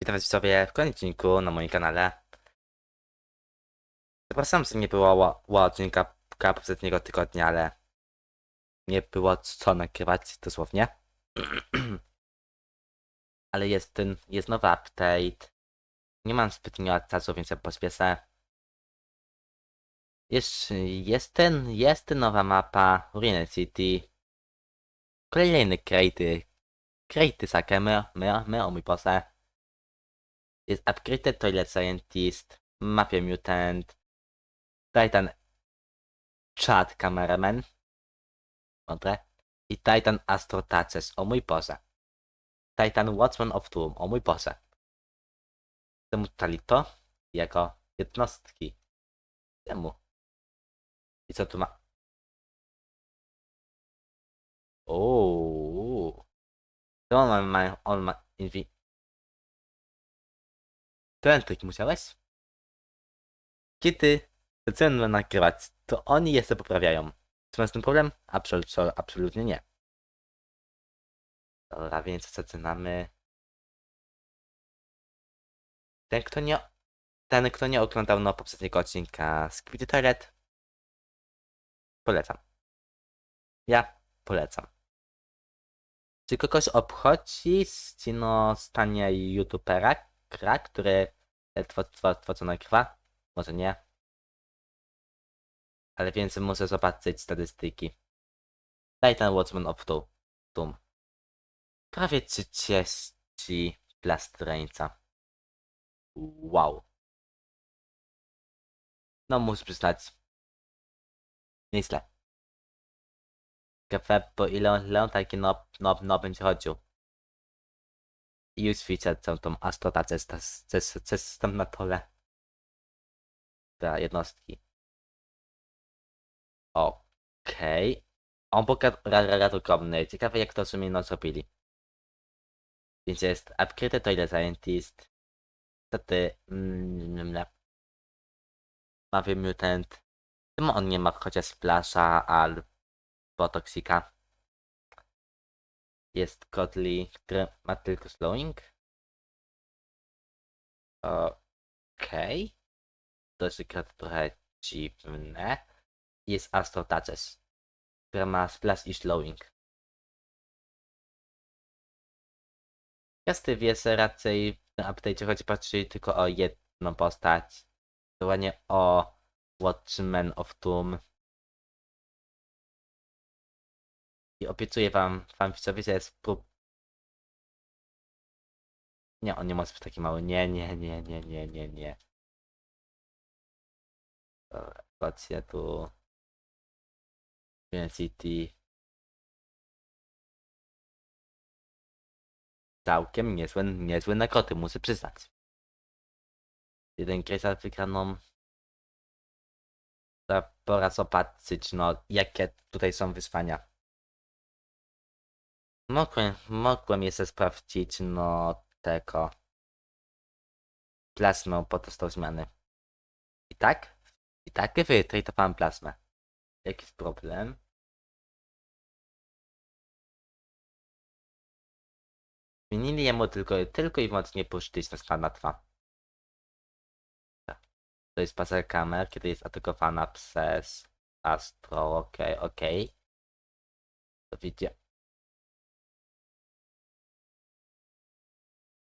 Witam was sobie w kolejnym odcinku na moim kanale. Przepraszam, że nie było ło- ło- odcinka ka- poprzedniego tygodnia, ale nie było co nagrywać dosłownie. ale jest ten, jest nowy update. Nie mam zbytnio czasu, więc ja. Jest, jest ten, jest ten nowa mapa Ruined City. Kolejny krejty. Krejty sakemy, my, my, o mój Boże. Jest Upgraded Toilet Scientist, Mafia Mutant, Titan Chat Cameraman, mądre, i Titan Astro Touches, o mój Boże. Titan Watchman of Doom, o mój Boże. Czemu dali to jako jednostki? Czemu? I co tu ma? Ooo. To on ma, on ma infi... Ten musiałeś? Kiedy zaczynamy nagrywać, to oni je sobie poprawiają. Czy masz tym problem? Absolut, absolutnie nie. Dobra, więc zaczynamy. Ten, kto nie, ten, kto nie oglądał no poprzedniego odcinka z Quity Toilet, polecam. Ja polecam. Czy kogoś obchodzi no, stanie youtubera, który ledwo two- tworzą nagrywa? Może nie. Ale więc muszę zobaczyć statystyki. Titan Watchman of Doom. Prawie 30 dla Strańca. Wow. No muszę przyznać. Nieźle. Kafe, po ile on ile on taki no, no, no będzie chodził. I już widzę całą tą astrotację ze tam na tole. Te jednostki. Okej. On pokazał radokobny. Ciekawe jak to w sumie no zrobili. Więc jest Upgraded Toilet Scientist. Niestety... Mm, Mafia Mutant. Czemu on nie ma chociaż Splasha albo Toxika? Jest Godly, który ma tylko slowing. Okej. To jest trochę dziwne. Jest Astro Touches, która ma splash i slowing. Jasny wie, raczej w tym update'cie chodzi patrzeć tylko o jedną postać. Dokładnie o Watchmen of Doom. I obiecuję wam, wam widzowie, że jest prób... Nie, on nie może być taki mały. Nie, nie, nie, nie, nie, nie, nie. Dobra, patrzcie tu. City. Całkiem niezłe, niezłe nagrody, muszę przyznać. Jeden Grace wygraną. To pora zobaczyć, no, jakie tutaj są wyzwania. Mogłem, mogłem jeszcze sprawdzić, no, tego. Plasmę podostał zmiany. I tak? I tak wytratowałem plasmę. Jaki jest problem? Zmienili jemu tylko, tylko i wyłącznie puszczyczność na 2. To jest pasek kamer, kiedy jest atakowana przez Astro, okej, okej. To widzicie.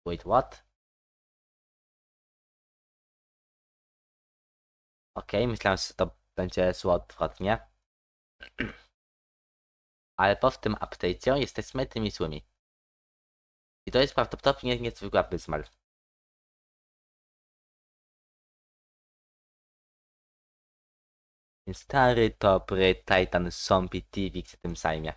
Wait, what? Okej, myślałem, że to będzie szło odwrotnie. Ale po tym update'cie jesteśmy tymi złymi. I to jest prawdopodobnie niezwykła Bismal. Więc Stary, dobry Titan Zombie TV się tym zajmie.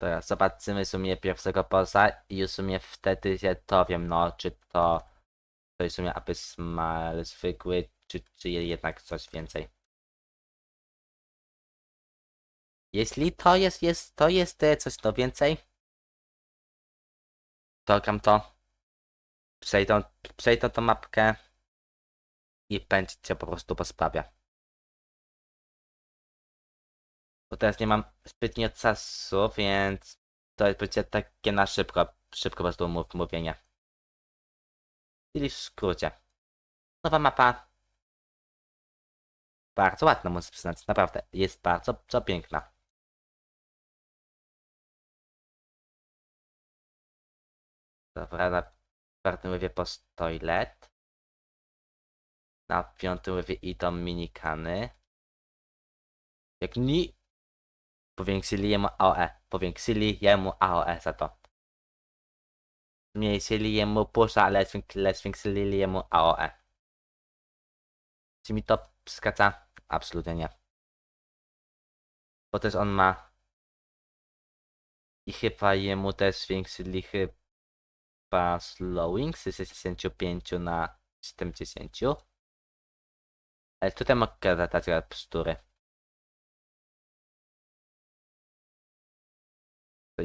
Teraz zobaczymy w sumie pierwszego poza i w sumie wtedy się dowiem, no, czy to, to jest w sumie Abysmal zwykły, czy, czy jednak coś więcej. Jeśli to jest, jest, to jest e, coś to więcej, to gram to, przejdą, przejdą tą mapkę i będzie po prostu po Bo teraz nie mam zbytnio czasu, więc to będzie takie na szybko, szybko po prostu mów, mówienie. Czyli w skrócie. Nowa mapa. Bardzo ładna, muszę przyznać, naprawdę. Jest bardzo, bardzo piękna. Dobra, na czwartym lewie post toilet. Na piątym lewie idą minikany. Jak ni... Powiększyli jemu AOE. Powiększyli jemu AOE za to. Zmniejszyli jemu pusza, ale zwięk- ale zwiększyli jemu AOE. Czy mi to wskazza? Absolutnie nie. Bo też on ma... I chyba jemu też zwiększyli chyba slowing z 65 na 70. Ale tutaj mogę zadać pstury.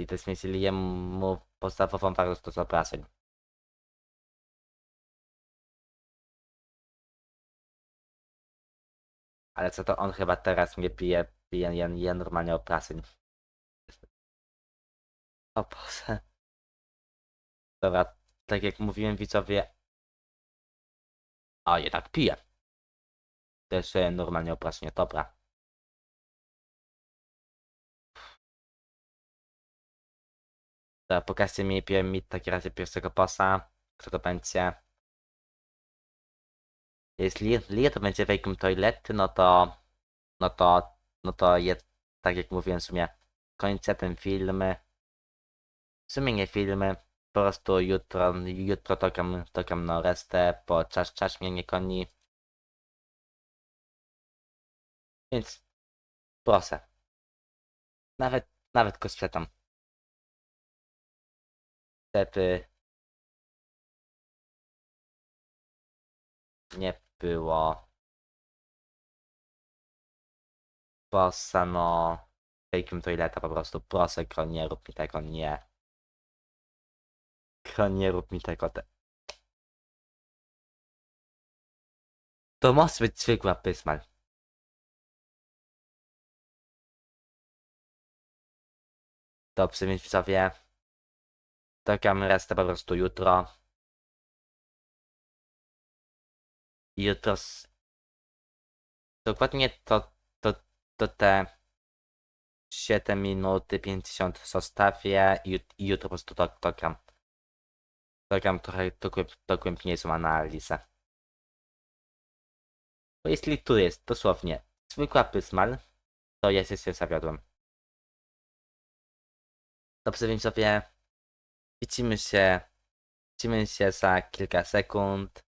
Też zwiększyli jemu podstawową wartość do zobrażeń. Ale co to on chyba teraz mnie pije, pije, je, je normalnie opraseń. O Boże. Dobra, tak jak mówiłem widzowie. A jednak piję. Też e, normalnie oprasznie, dobra. Dobra, mi, pie- mi w takim razie pierwszego bossa. Kto to będzie? Jeśli Lee to będzie Wake Toilet, no to... No to... No to jest, tak jak mówiłem w sumie, kończę ten film. W sumie nie filmy. Po prostu jutro, jutro tokam, tokam na restę, bo czas, czas mnie nie koni. Więc proszę. Nawet, nawet go sprzedam. Niestety nie było bossa, no Fake'em toileta po prostu, proszę Kron, nie rób mi tego, nie. Kron, nie rób mi tego, te... To może być zwykła pysmal. Dobrze, więc widzowie, Czekam resztę po prostu jutro. Jutro. s- Dokładnie to, to, to te 7 minuty 50 zostawię i, jut- jutro po prostu to dokam. Dokam trochę dogłęb, dogłębniejszą analizę. Bo jeśli tu jest dosłownie zwykła pysmal, to ja się zawiodłem. Dobrze, więc sobie Widzimy się, widzimy się za kilka sekund.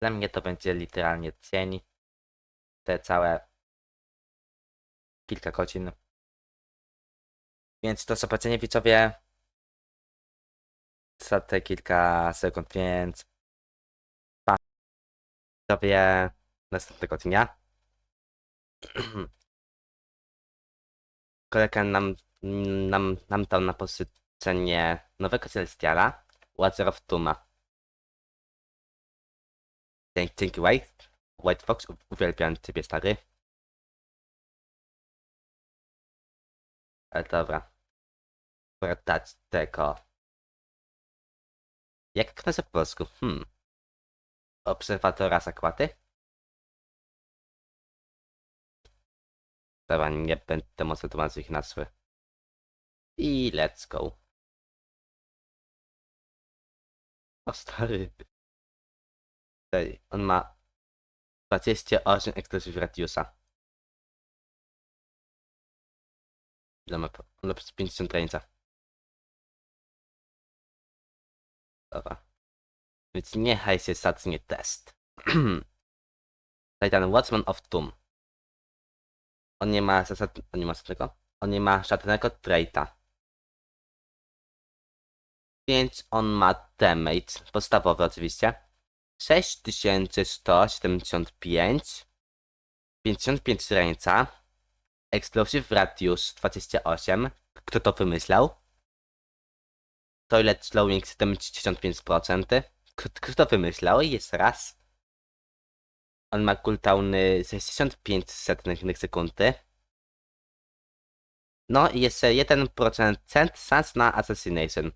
Dla mnie to będzie literalnie cień. Te całe kilka godzin. Więc do zobaczenia widzowie za te kilka sekund, więc pa. Widzowie następnego dnia. Kolega nam, nam, nam dał na posycenie nowego Celestiala, of Tuma. Dzięki, dzięki White. White Fox, uwielbiam ciebie stary. Ale dobra. Dać tego. Jak to po polsku? Hmm. Obserwatora zakłady? Dobra, nie będę mocno tłumaczyć nazwy. I let's go. O stary. Stary, on ma 28 ekskluzyw radiusa. Ile ma? On ma 50 granica. Dobra. Więc niechaj się zacnie test. Titan Watchman of Tomb. On nie ma zasad... On nie ma żadnego? On nie ma żadnego traita. Więc on ma damage, podstawowy oczywiście. 6175. 55 ręca. Explosive Radius 28. Kto to wymyślał? Toilet Slowing 75%. Kto, kto to wymyślał? Jest raz. On ma cooldowny 65 setnych sekundy. No i jeszcze 1% szans na Assassination.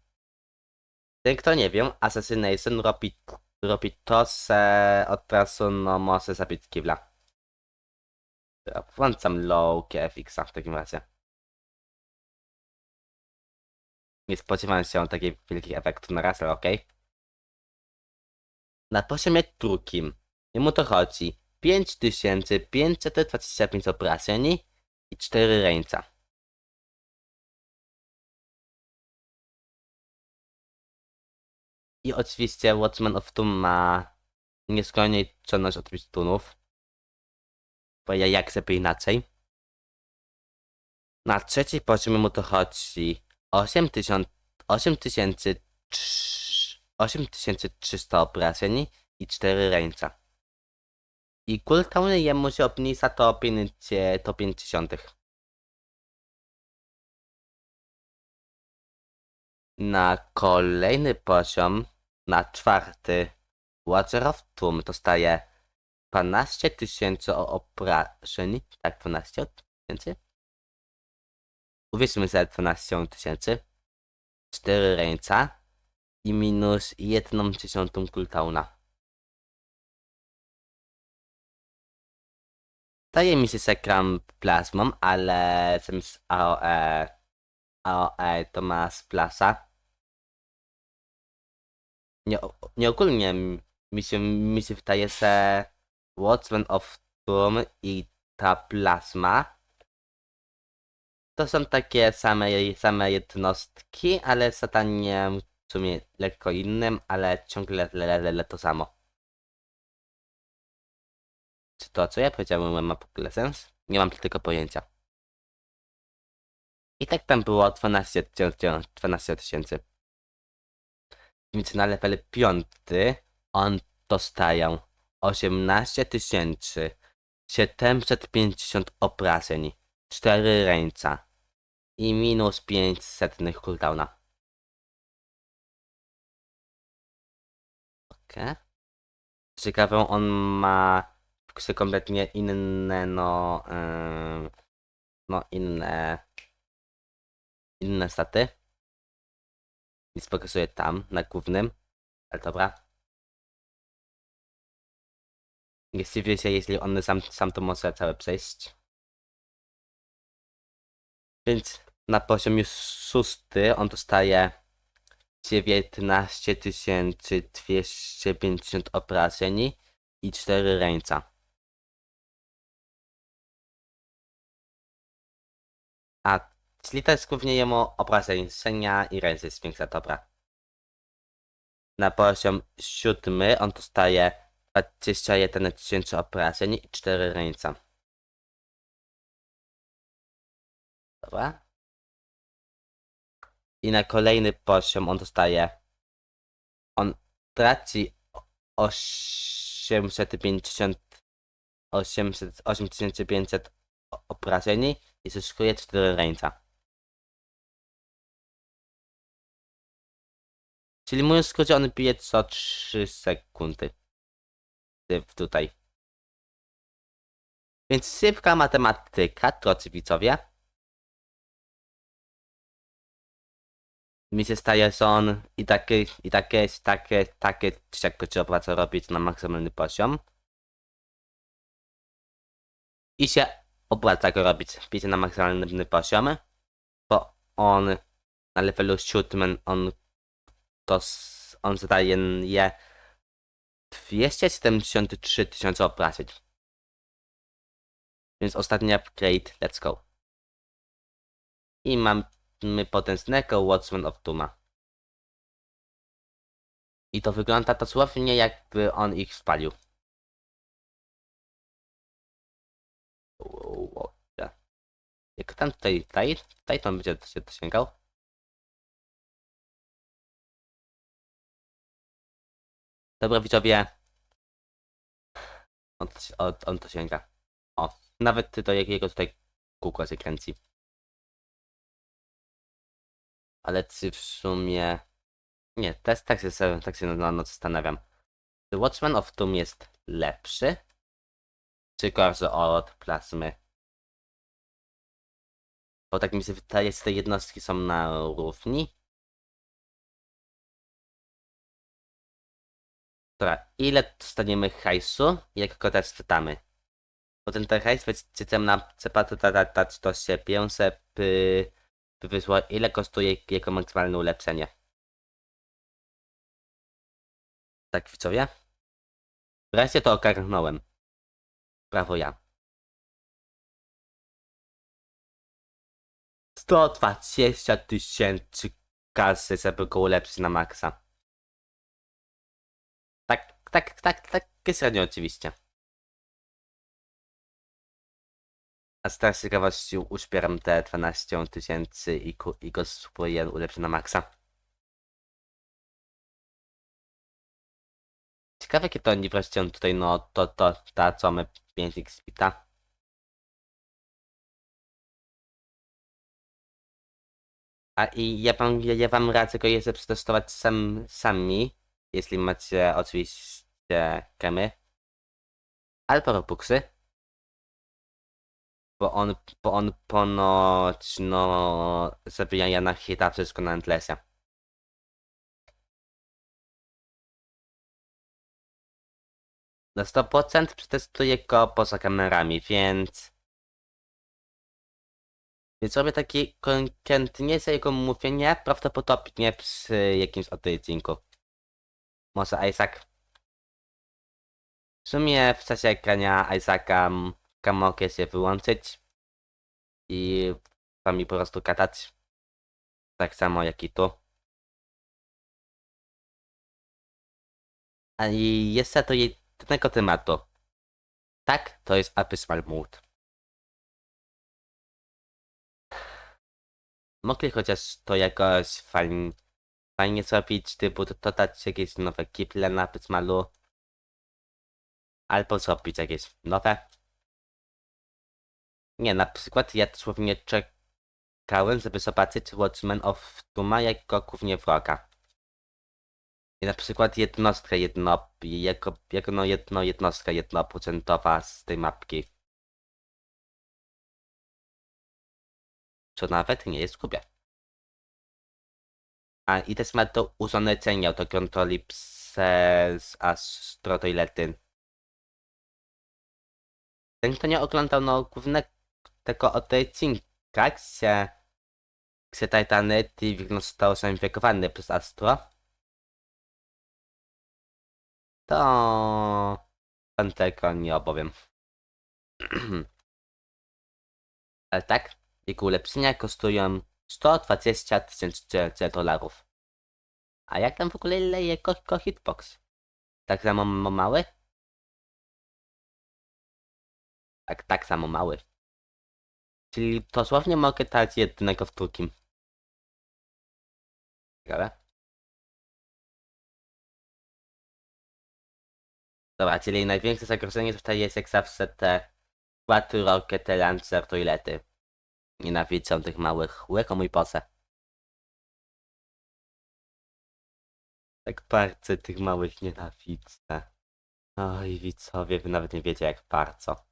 Ten kto nie wiem, Assassination robi, robi to, że od razu no może zabić kibla. Włączam low KFX-a w takim razie. Nie spodziewałem się takich wielkich efektów na raz, ale okej. Na poziomie drugim. Jemu to chodzi 5525 operacji i 4 ręce. I oczywiście Watchman of Doom ma nieskończoność od pistunów. Bo ja jak sobie inaczej. Na trzeci poziomie mu to chodzi 8000 8000 8300 operacji i 4 ręce. I cooldown jemu się obniża to 50. To 50. Na kolejny poziom, na czwarty, Watcher of Doom dostaje 12 tysięcy obrażeń. Tak, 12 tysięcy? Uwierzmy sobie 12 tysięcy. 4 ręce i minus 1 dziesiątą cooldowna. Daje mi się sekram plazmą, ale zamiast AOE, AOE to ma splasa. Nie, nie ogólnie mi się, mi się wydaje, że Watchman of Doom i ta plazma to są takie same, same jednostki, ale zadaniem w sumie lekko innym, ale ciągle le, le, le, to samo. Czy to, co ja powiedziałem, ma w ogóle sens? Nie mam tylko pojęcia. I tak tam było 12 tysięcy. 12 tysięcy. Więc na level 5 on dostaje 18 tysięcy 750 obrażeń, 4 ręce i minus 5 setnych cooldowna. Okej. Ciekawe, on ma się kompletnie inne, no, yy, no inne, inne staty. Nic pokazuje tam, na głównym, ale dobra. Jeśli wiecie, jeśli on sam, sam to może całe przejść. Więc na poziomie szósty on dostaje 19 250 obrażeń i 4 ręce. A, jest głównie jemu obrażenia i ręce zwiększa, dobra. Na poziom siódmy on dostaje 21 tysięcy obrażeń i 4 ręce. Dobra. I na kolejny poziom on dostaje. On traci 850. 800, 8500 obrażeń i zyskuje 4 ręce. Czyli mówiąc w skrócie, on bije co 3 sekundy. Ty- Tutaj. Więc szybka matematyka, drodzy widzowie. Mi się staje, że on i takie, i takie, takie, takie, jak trzeba pracę robić na maksymalny poziom. I się opłaca go robić, wiecie, na maksymalny poziom. Bo on na levelu 7 on to on zadaje je 273 tysiące obrażeń. Więc ostatni upgrade, let's go. I mamy potężnego Watchman of Duma. I to wygląda dosłownie jakby on ich spalił. Jak tam tutaj, tutaj, tutaj to będzie się dosięgał. Dobra widzowie. On, on, on to sięga. O, nawet do jakiego tutaj kółko się kręci. Ale czy w sumie... Nie, też tak się, tak się no, no, zastanawiam. Czy Watchman of Doom jest lepszy? Czy gorszy od plazmy? Bo tak mi się wydaje, że te jednostki są na równi. Dobra, ile dostaniemy hajsu, jak go czytamy? Bo ten hajs, chcę nam cepatu dać to się 500 by, by ile kosztuje jego maksymalne ulepszenie. Tak, widzowie? Wreszcie to ogarnąłem. Brawo ja. 120 tysięcy kasy, żeby go ulepszyć na maksa. Tak, tak, tak, tak, średnio oczywiście. A z teraz ciekawości uśpieram te 12 tysięcy i, i go spróbuję ulepszyć na maksa. Ciekawe jakie to oni wreszcie tutaj, no to, to, ta co my 5 spita. A i ja wam, ja, ja wam radzę go jeszcze przetestować sam, sami, jeśli macie oczywiście kemy. Albo robuxy. Bo on, bo on ponoć, no, zabija na hita wszystko na Endlessie. Na 100% przetestuję go poza kamerami, więc... Więc robię taki konkretnie za jego mówienie, prawdopodobnie przy jakimś odcinku. Może Isaac. W sumie w czasie grania Isaaca mogę się wyłączyć i wami po prostu gadać. Tak samo jak i tu. A i jeszcze do jednego tematu. Tak, to jest Abysmal Mood. Mogli chociaż to jakoś fajnie, fajnie zrobić, typu dodać jakieś nowe kiple na Abysmalu. Albo zrobić jakieś nowe. Nie, na przykład ja dosłownie czekałem, żeby zobaczyć Watchmen of Duma jako głównie wroga. I na przykład jednostkę jedno, jako, jako no jedno jednostka jednoprocentowa z tej mapki. Co nawet nie jest głupie. A i też ma to urządzenie do kontroli przez astrotoilety. Ten, kto nie oglądał no głównego odcinka, gdzie, gdzie Titanity został zainfekowany przez Astro, to pan tego nie opowiem. Ale tak, jego ulepszenia kosztują 120 tysięcy dolarów. A jak tam w ogóle leje ko, hitbox? Tak samo ma- mały? Tak, tak samo mały. Czyli dosłownie mogę dać jednego w drugim. Ciekawe. Dobra, czyli największe zagrożenie tutaj jest jak zawsze te Quattro Rocket Lancer toilety. Nienawidzę tych małych łyk o mój pose. Tak bardzo tych małych nienawidzę. Oj, widzowie, wy nawet nie wiecie jak bardzo.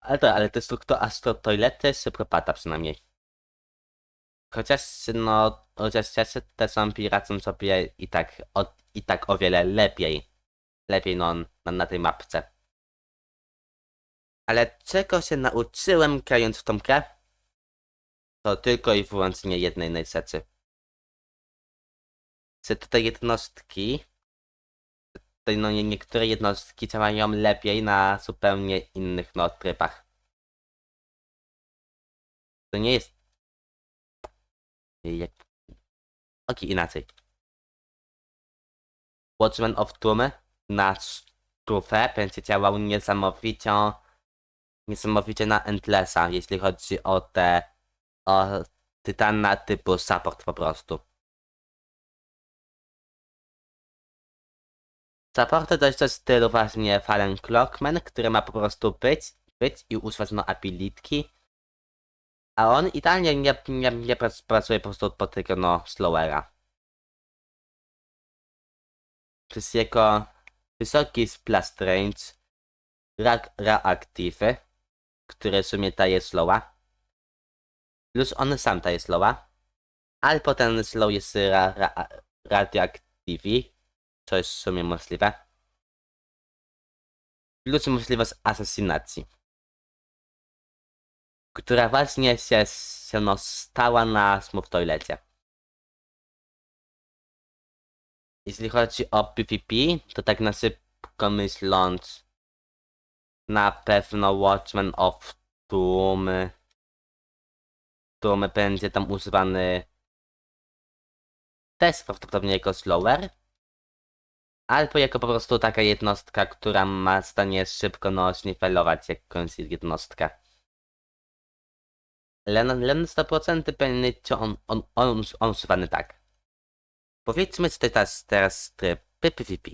Ale to, ale destruktor Astro Toilety szybko pada przynajmniej. Chociaż, no, chociaż te zombie radzą sobie i tak, o, i tak o wiele lepiej. Lepiej, no, na, na tej mapce. Ale czego się nauczyłem grając w tą grę? To tylko i wyłącznie jednej najsecy. Że te jednostki, tutaj no nie- niektóre jednostki działają lepiej na zupełnie innych no trybach. To nie jest... Jak... Ok, inaczej. Watchmen of Doom na stufę będzie działał niesamowicie niesamowicie na Endlessa, jeśli chodzi o te o tytana typu support po prostu. Supporty to jest coś w stylu właśnie Fallen Clockman, który ma po prostu być, być i używać no abilitki. A on idealnie nie, nie, nie prac- pracuje po prostu pod tego no slowera. Przez jego wysoki splash range, reaktywy, który w sumie daje slowa. Plus on sam daje slowa. Ale potem slow jest ra, ra, radioactive, co jest w sumie możliwe. Plus możliwość asesynacji. Która właśnie się, się no, stała na Smooth Toilecie. Jeśli chodzi o PvP, to tak na szybko myśląc, na pewno Watchman of Doom, Doom będzie tam używany też prawdopodobnie jako slower, albo jako po prostu taka jednostka, która ma stanie szybko no sznifelować jakąś jednostkę. Ale na 100% będzie on, on, on, on używany tak. Powiedzmy sobie teraz, teraz tryb PvP.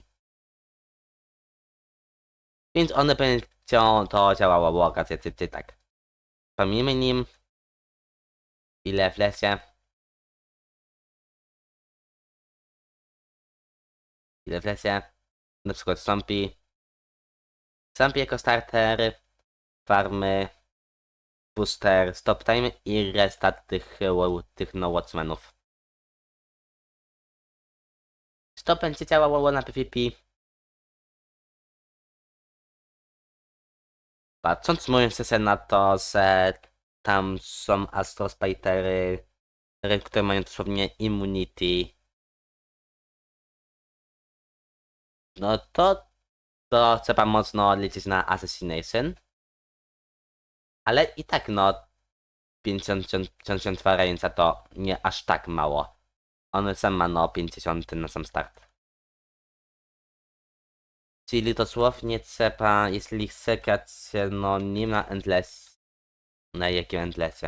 Więc one będą to działało raczej ty, ty, tak. Pomijmy nim ile w lesie. Ile w lesie. Na przykład Zombie. Zombie jako starter. Farmy. Booster. Stop time i restart tych, tych no Watchmenów. Czy to będzie działało na PvP? Patrząc moją sesję na to, że tam są Astrospidery, które mają dosłownie immunity, no to to trzeba mocno liczyć na Assassination. Ale i tak no 52 ręce to nie aż tak mało. On sam ma no 50 na sam start. Czyli dosłownie trzeba, jeśli chce grać no nie na Endless. Na jakim Endlessie?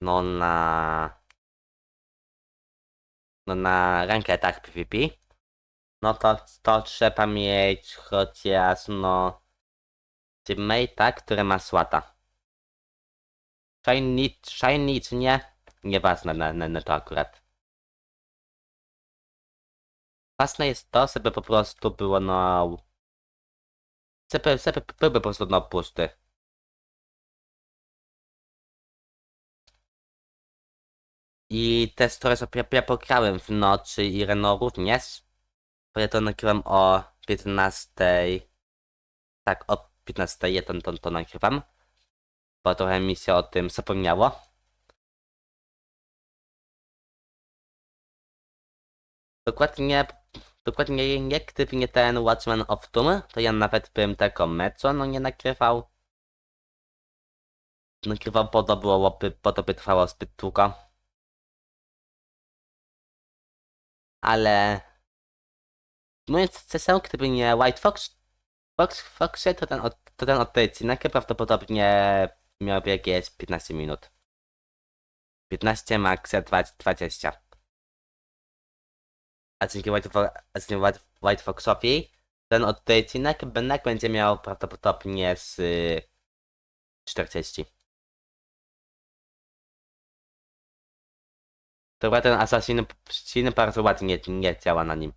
No na... No na ranketach PvP. No to, to trzeba mieć chociaż no... Teammate'a, który ma słata. Shiny, shiny czy nie? Nieważne na, na, na to akurat. Ważne jest to, żeby po prostu było no... Żeby, żeby byłby po prostu no pusty. I te story sobie ja pograłem w nocy i Reno również. Bo ja to nagrywam o 15. Tak, o 15 ja to, to, to nagrywam. Bo trochę mi się o tym zapomniało. Dokładnie, dokładnie nie, gdyby ten Watchman of Doom, to ja nawet bym tego meczu no nie nagrywał. Nagrywał, bo to byłoby, bo to by trwało zbyt długo. Ale... Mówiąc CSL, gdyby nie White Fox, Fox, Foxy, to ten, od, to ten odcinek prawdopodobnie miałby jakieś 15 minut. 15 max 20. A dzięki White, Fo- a dzięki White, White Foxowi ten odcinek jednak będzie miał prawdopodobnie z y, 40. Dobra, ten Assassin Assassin bardzo ładnie nie, działa na nim.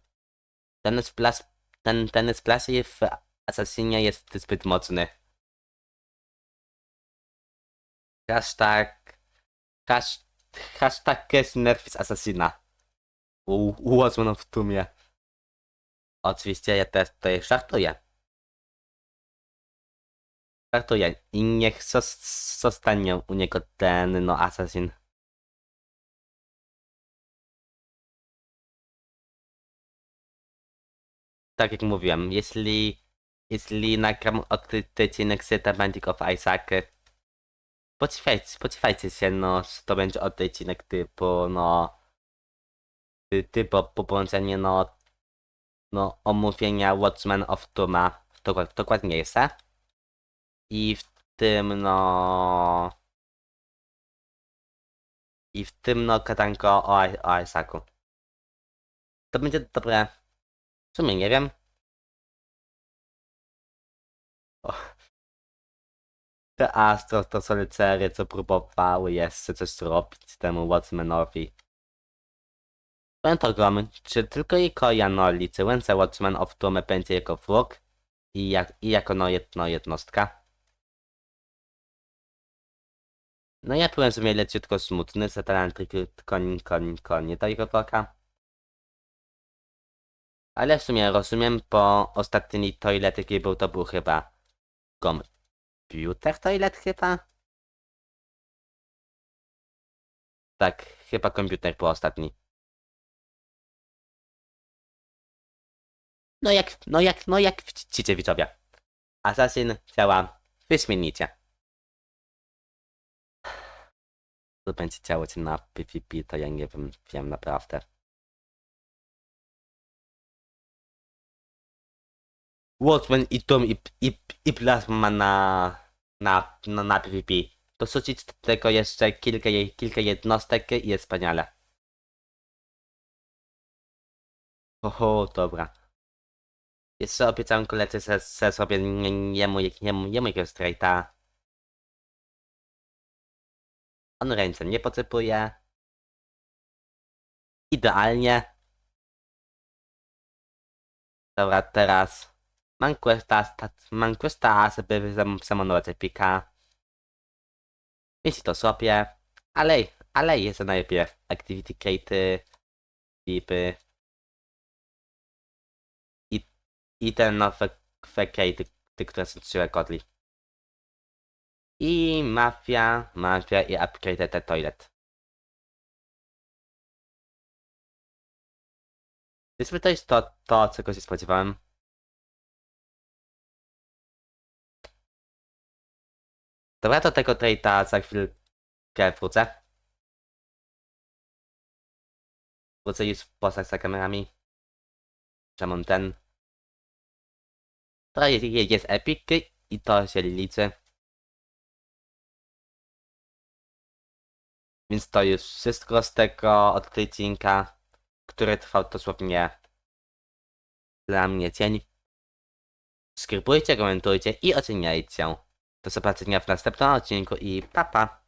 Ten splash, ten, ten splash w Assassinie jest zbyt mocny. Hashtag... Hash, hashtag jest nerf z Assassina. U, ułazłem w tumie. Oczywiście ja też tutaj żartuję. Żartuję. I niech zos- zostanie u niego ten, no, Assassin. Tak jak mówiłem, jeśli... Jeśli nagram odcinek The Binding of Isaac, Spodziewajcie, spodziewajcie się, no, to będzie odcinek typu, no, ty- typu po połączenie, no, no, omówienia Watchmen of Duma, dokład- dokładnie jest, e? I w tym, no, i w tym, no, gadanko o, o Isaacu. To będzie dobre. W sumie nie wiem. Te Astro to co próbowały jeszcze coś zrobić temu Watchmanowi. Pamiętam, czy tylko jego Janoli, czy Łęce Watchman of Doom będzie jego wróg? i, jak, i jako no, jedno jednostka. No ja byłem w sumie leciutko smutny, za talent koń, koń, koń, nie tego bloka. Ale w sumie rozumiem, bo ostatni toilet jaki był, to był chyba komputer toilet chyba? Tak, chyba komputer był ostatni. No jak, no jak, no jak widzicie widzowie. Assassin działa wyśmienicie. To będzie działać na PvP, to ja nie wiem, wiem naprawdę. Watchman i Tom i, i, i Plasma na, na, na, na PvP. Dorzucić do tego jeszcze kilka, kilka jednostek i jest wspaniale. Oho, dobra. Jeszcze obiecałem koledze, że, że sobie nie- jemu, jemu, jemu jakiegoś strajta. On ręce nie potrzebuje. Idealnie. Dobra, teraz mam questa, sta- mam questa, żeby zam- zamonować epika. Jeśli to sobie, ale, ale jest najpierw activity cate'y, tipy i, i te nowe cate'y, te, które są trzy kodli. I mafia, mafia i upgrade the toilet. Więc to jest to, to, czego się spodziewałem. Dobra, do tego trade'a za chwilkę wrócę. Wrócę już poza za kamerami. Mam ten. To jest, jest epic i to się liczy. Więc to już wszystko z tego odcinka, który trwał dosłownie dla mnie dzień. Subskrybujcie, komentujcie i oceniajcie. Do zobaczenia w następnym odcinku i pa pa!